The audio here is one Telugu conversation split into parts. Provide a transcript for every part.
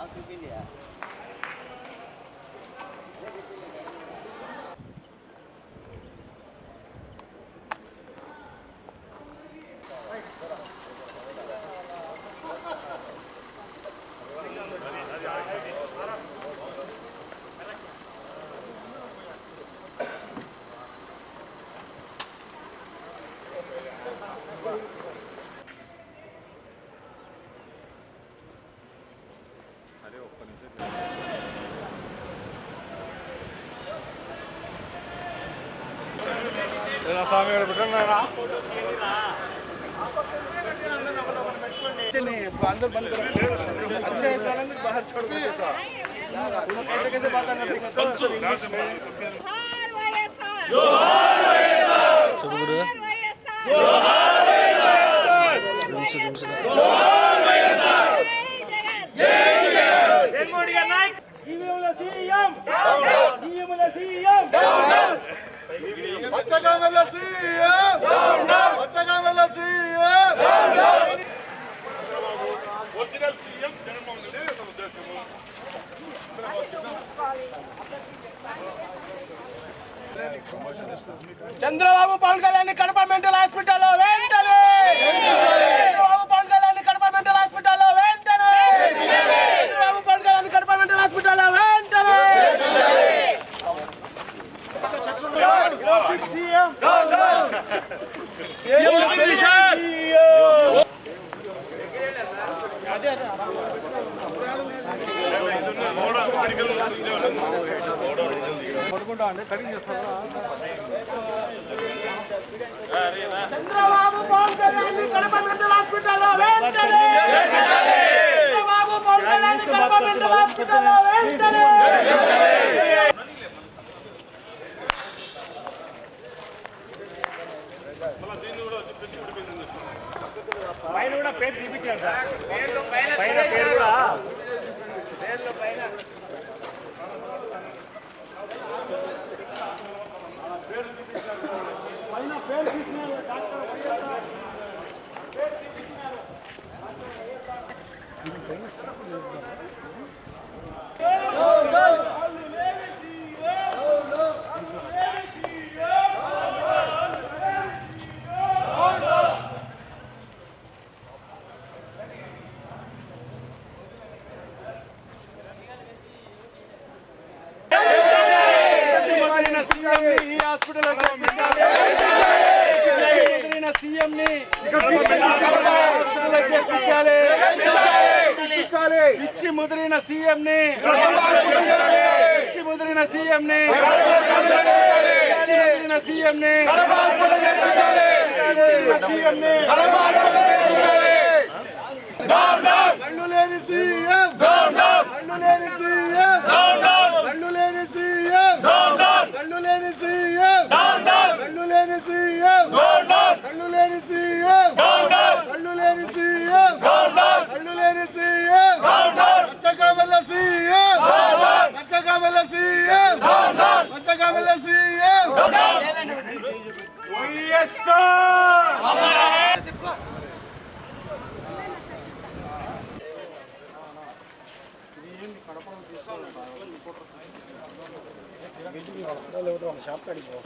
I'll keep in there. స్వామి పెట్టినారా अंदर बंद करो अच्छा है बाहर छोड़ दो कैसे कैसे बात इंग्लिश में CM CM ¡Achágame la silla! ¡No, no! Chandrababu Pawan Kalyan Kadapa mental హాస్పిటల్లో వెంటనే! చంద్రబాబు పవన్ కళ్యాణ్ కడప మెంటల్ హాస్పిటల్లో వెంటనే! పైన కూడా పేరు తీపించారు సార్. పైన పేరు కూడా hospital సీఎం ని హాస్పిటల్లో చేర్పించాలి పిచ్చి ముదిరిన సీఎం ని పిచ్చి ముదిరిన సీఎం ని పిచ్చి ముదిరిన సీఎం ని సీఎం ని కళ్ళు లేని సీఎం కళ్ళు లేని సీఎం కళ్ళు లేని సీఎం కళ్ళు లేని సీఎం కళ్ళు లేని సీఎం அள்ளுலேறு சிஎம் அள்ளுலேறு சிஎம் அள்ளுலேறு சிஎம் மச்சக்காமல்ல சிஎம் மச்சக்காமல்ல சிஎம் மச்சக்காமல்ல சிஎம் ஒய்எஸ்ஆர் கடப்படம் பேசுறேன் போட்டுறேன் மீட்டிங் வரும் ஷாப் அடிப்போம்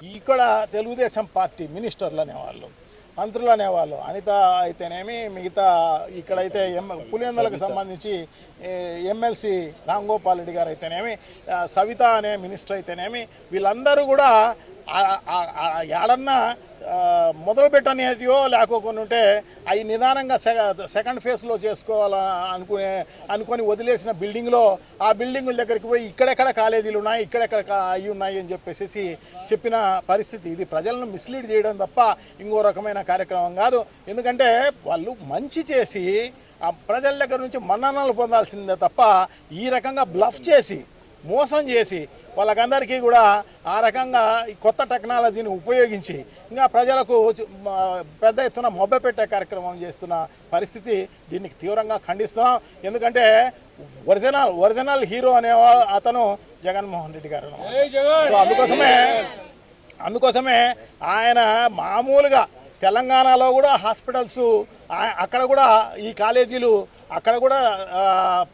ఇక్కడ తెలుగుదేశం పార్టీ మినిస్టర్లు అనేవాళ్ళు మంత్రులు అనేవాళ్ళు అనిత అయితేనేమి మిగతా ఇక్కడైతే ఎం పులివెందులకు సంబంధించి ఎమ్మెల్సీ రామ్ గోపాల్ రెడ్డి గారు అయితేనేమి సవిత అనే మినిస్టర్ అయితేనేమి వీళ్ళందరూ కూడా ఏడన్నా మొదలు పెట్టనేటివో లేకోకుండా ఉంటే అవి నిదానంగా సెకండ్ ఫేజ్లో చేసుకోవాలా అనుకునే అనుకొని వదిలేసిన బిల్డింగ్లో ఆ బిల్డింగుల దగ్గరికి పోయి ఇక్కడెక్కడ కాలేజీలు ఉన్నాయి ఇక్కడెక్కడ అవి ఉన్నాయి అని చెప్పేసి చెప్పిన పరిస్థితి. ఇది ప్రజలను మిస్లీడ్ చేయడం తప్ప ఇంకో రకమైన కార్యక్రమం కాదు. ఎందుకంటే వాళ్ళు మంచి చేసి ఆ ప్రజల దగ్గర నుంచి మన్ననలు పొందాల్సిందే తప్ప ఈ రకంగా బ్లఫ్ చేసి మోసం చేసి వాళ్ళకందరికీ కూడా ఆ రకంగా ఈ కొత్త టెక్నాలజీని ఉపయోగించి ఇంకా ప్రజలకు పెద్ద ఎత్తున మొబ్బ పెట్టే కార్యక్రమం చేస్తున్న పరిస్థితి దీనికి తీవ్రంగా ఖండిస్తున్నాం. ఎందుకంటే ఒరిజినల్ ఒరిజినల్ హీరో అనే అతను జగన్మోహన్ రెడ్డి గారు. సో అందుకోసమే అందుకోసమే ఆయన మామూలుగా తెలంగాణలో కూడా హాస్పిటల్స్ అక్కడ కూడా ఈ కాలేజీలు అక్కడ కూడా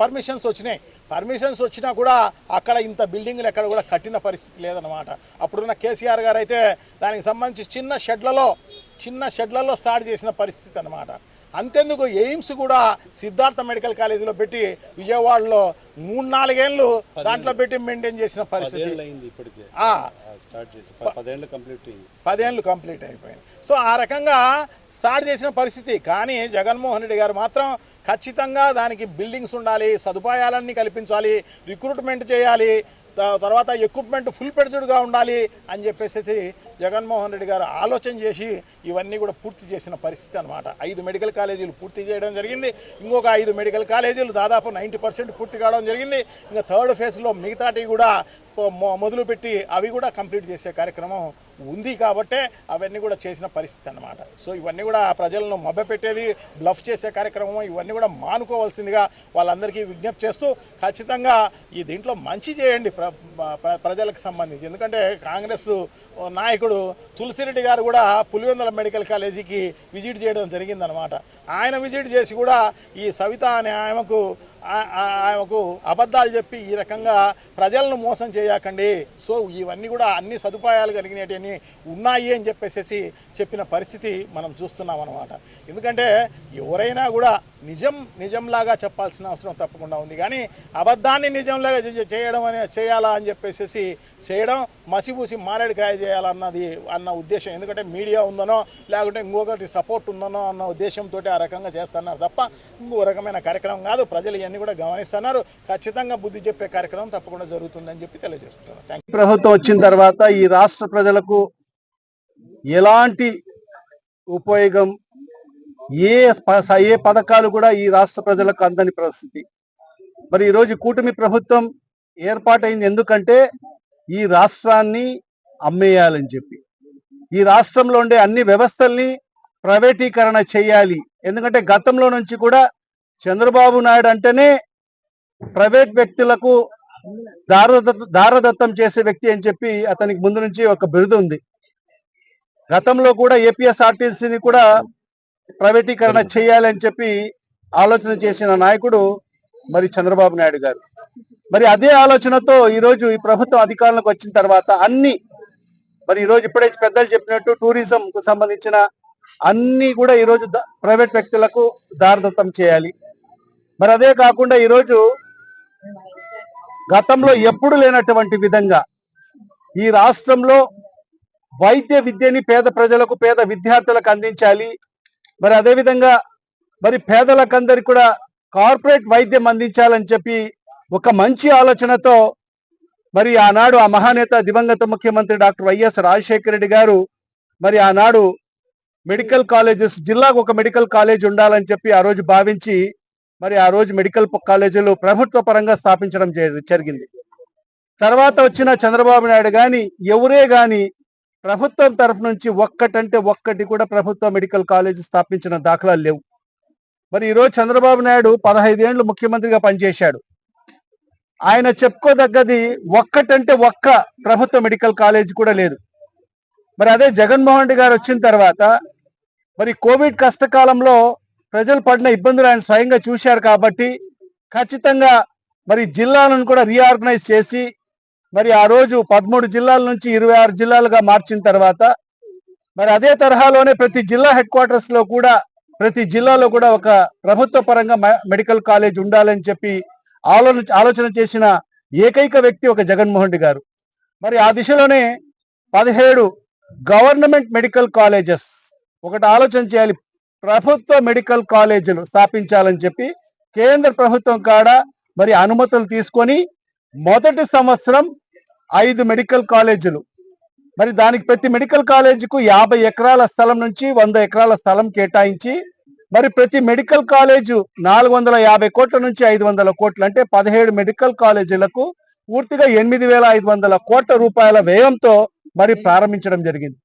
పర్మిషన్స్ వచ్చినాయి. పర్మిషన్స్ వచ్చినా కూడా అక్కడ ఇంత బిల్డింగ్లు ఎక్కడ కూడా కట్టిన పరిస్థితి లేదన్నమాట. అప్పుడున్న కేసీఆర్ గారు అయితే దానికి సంబంధించి చిన్న షెడ్లలో చిన్న షెడ్లలో స్టార్ట్ చేసిన పరిస్థితి అన్నమాట. అంతెందుకు ఎయిమ్స్ కూడా సిద్ధార్థ మెడికల్ కాలేజీలో పెట్టి విజయవాడలో మూడు నాలుగేళ్ళు దాంట్లో పెట్టి మెయింటైన్ చేసిన పరిస్థితి. పదేళ్ళు కంప్లీట్ అయిపోయింది. సో ఆ రకంగా స్టార్ట్ చేసిన పరిస్థితి. కానీ జగన్మోహన్ రెడ్డి గారు మాత్రం ఖచ్చితంగా దానికి బిల్డింగ్స్ ఉండాలి సదుపాయాలన్నీ కల్పించాలి రిక్రూట్మెంట్ చేయాలి తర్వాత ఎక్విప్మెంట్ ఫుల్ పెడ్జ్డ్గా ఉండాలి అని చెప్పేసి జగన్మోహన్ రెడ్డి గారు ఆలోచన చేసి ఇవన్నీ కూడా పూర్తి చేసిన పరిస్థితి అనమాట ఐదు మెడికల్ కాలేజీలు పూర్తి చేయడం జరిగింది. ఇంకొక ఐదు మెడికల్ కాలేజీలు దాదాపు నైంటీ పర్సెంట్ పూర్తి కావడం జరిగింది. ఇంకా థర్డ్ ఫేజ్లో మిగతాటి కూడా మొ- మొదలుపెట్టి అవి కూడా కంప్లీట్ చేసే కార్యక్రమం ఉంది కాబట్టే అవన్నీ కూడా చేసిన పరిస్థితి అన్నమాట. సో ఇవన్నీ కూడా ప్రజలను మభ్యపెట్టేది బ్లఫ్ చేసే కార్యక్రమం ఇవన్నీ కూడా మానుకోవాల్సిందిగా వాళ్ళందరికీ విజ్ఞప్తి చేస్తూ ఖచ్చితంగా ఈ దీంట్లో మంచి చేయండి ప్ర ప్రజలకు సంబంధించి. ఎందుకంటే కాంగ్రెస్ నాయకుడు తులసిరెడ్డి గారు కూడా పులివెందుల మెడికల్ కాలేజీకి విజిట్ చేయడం జరిగిందనమాట ఆయన విజిట్ చేసి కూడా ఈ సవిత అనే ఆమెకు ఆమెకు అబద్ధాలు చెప్పి ఈ రకంగా ప్రజలను మోసం చేయకండి. సో ఇవన్నీ కూడా అన్ని సదుపాయాలు కలిగినవి ఉన్నాయి అని చెప్పేసి చెప్పిన పరిస్థితి మనం చూస్తున్నాం అనమాట ఎందుకంటే ఎవరైనా కూడా నిజం నిజంలాగా చెప్పాల్సిన అవసరం తప్పకుండా ఉంది. కానీ అబద్ధాన్ని నిజంలాగా చేయడం అనే చేయాలా అని చెప్పేసి చేయడం మసిబూసి మారేడుకాయ చేయాలన్నది అన్న ఉద్దేశం. ఎందుకంటే మీడియా ఉందనో లేకుంటే ఇంకొకటి సపోర్ట్ ఉందనో అన్న ఉద్దేశంతో ఆ రకంగా చేస్తున్నారు తప్ప ఇంకో రకమైన కార్యక్రమం కాదు. ప్రజలు ఇవన్నీ కూడా గమనిస్తున్నారు. ఖచ్చితంగా బుద్ధి చెప్పే కార్యక్రమం తప్పకుండా జరుగుతుందని చెప్పి తెలియజేస్తున్నాను. థ్యాంక్ ప్రభుత్వం వచ్చిన తర్వాత ఈ రాష్ట్ర ప్రజలకు ఎలాంటి ఉపయోగం ఏ ప- ఏ పథకాలు కూడా ఈ రాష్ట్ర ప్రజలకు అందని పరిస్థితి. మరి ఈరోజు కూటమి ప్రభుత్వం ఏర్పాటైంది ఎందుకంటే ఈ రాష్ట్రాన్ని అమ్మేయాలని చెప్పి. ఈ రాష్ట్రంలో ఉండే అన్ని వ్యవస్థల్ని ప్రైవేటీకరణ చేయాలి. ఎందుకంటే గతంలో నుంచి కూడా చంద్రబాబు నాయుడు అంటేనే ప్రైవేట్ వ్యక్తులకు దారదత్త దారదత్తం చేసే వ్యక్తి అని చెప్పి అతనికి ముందు నుంచి ఒక బిరుదు ఉంది. గతంలో కూడా ఏపీఎస్ఆర్టీసీని కూడా ప్రైవేటీకరణ చేయాలని చెప్పి ఆలోచన చేసిన నాయకుడు మరి చంద్రబాబు నాయుడు గారు. మరి అదే ఆలోచనతో ఈ రోజు ఈ ప్రభుత్వం అధికారంలోకి వచ్చిన తర్వాత అన్ని మరి ఈ రోజు ఇప్పుడే పెద్దలు చెప్పినట్టు టూరిజం కు సంబంధించిన అన్ని కూడా ఈ రోజు ద- ప్రైవేట్ వ్యక్తులకు దారదత్తం చేయాలి. మరి అదే కాకుండా ఈ రోజు గతంలో ఎప్పుడు లేనటువంటి విధంగా ఈ రాష్ట్రంలో వైద్య విద్యని పేద ప్రజలకు పేద విద్యార్థులకు అందించాలి. మరి అదే విధంగా మరి పేదలకందరికి కూడా కార్పొరేట్ వైద్యం అందించాలని చెప్పి ఒక మంచి ఆలోచనతో మరి ఆనాడు ఆ మహానేత దివంగత ముఖ్యమంత్రి డాక్టర్ వైఎస్ రాజశేఖర రెడ్డి గారు మరి ఆనాడు మెడికల్ కాలేజెస్ జిల్లాకు ఒక మెడికల్ కాలేజ్ ఉండాలని చెప్పి ఆ రోజు భావించి మరి ఆ రోజు మెడికల్ కాలేజీలు ప్రభుత్వ పరంగా స్థాపించడం జరి- జరిగింది. తర్వాత వచ్చిన చంద్రబాబు నాయుడు గాని ఎవరే గాని ప్రభుత్వం తరఫు నుంచి ఒక్కటంటే ఒక్కటి కూడా ప్రభుత్వ మెడికల్ కాలేజ్ స్థాపించిన దాఖలాలు లేవు. మరి ఈరోజు చంద్రబాబు నాయుడు పదహైదేళ్ళు ముఖ్యమంత్రిగా పనిచేశాడు. ఆయన చెప్పుకోదగ్గది ఒక్కటంటే ఒక్క ప్రభుత్వ మెడికల్ కాలేజ్ కూడా లేదు. మరి అదే జగన్మోహన్ రెడ్డి గారు వచ్చిన తర్వాత మరి కోవిడ్ కష్టకాలంలో ప్రజలు పడిన ఇబ్బందులు ఆయన స్వయంగా చూశారు కాబట్టి ఖచ్చితంగా మరి జిల్లాలను కూడా రీఆర్గనైజ్ చేసి మరి ఆ రోజు పదమూడు జిల్లాల నుంచి ఇరవై ఆరు జిల్లాలుగా మార్చిన తర్వాత మరి అదే తరహాలోనే ప్రతి జిల్లా హెడ్ క్వార్టర్స్లో కూడా ప్రతి జిల్లాలో కూడా ఒక ప్రభుత్వ పరంగా మె- మెడికల్ కాలేజ్ ఉండాలని చెప్పి ఆలోచన ఆలోచన చేసిన ఏకైక వ్యక్తి ఒక జగన్మోహన్ రెడ్డి గారు. మరి ఆ దిశలోనే పదిహేడు గవర్నమెంట్ మెడికల్ కాలేజెస్ ఒకటి ఆలోచన చేయాలి. ప్రభుత్వ మెడికల్ కాలేజీలు స్థాపించాలని చెప్పి కేంద్ర ప్రభుత్వం కాడ మరి అనుమతులు తీసుకొని మొదటి సంవత్సరం ఐదు మెడికల్ కాలేజీలు. మరి దానికి ప్రతి మెడికల్ కాలేజీకు యాభై ఎకరాల స్థలం నుంచి వంద ఎకరాల స్థలం కేటాయించి మరి ప్రతి మెడికల్ కాలేజు నాలుగు వందల యాభై కోట్ల నుంచి ఐదు వందల కోట్లు అంటే పదిహేడు మెడికల్ కాలేజీలకు పూర్తిగా ఎనిమిది వేల ఐదు వందల కోట్ల రూపాయల వ్యయంతో మరి ప్రారంభించడం జరిగింది.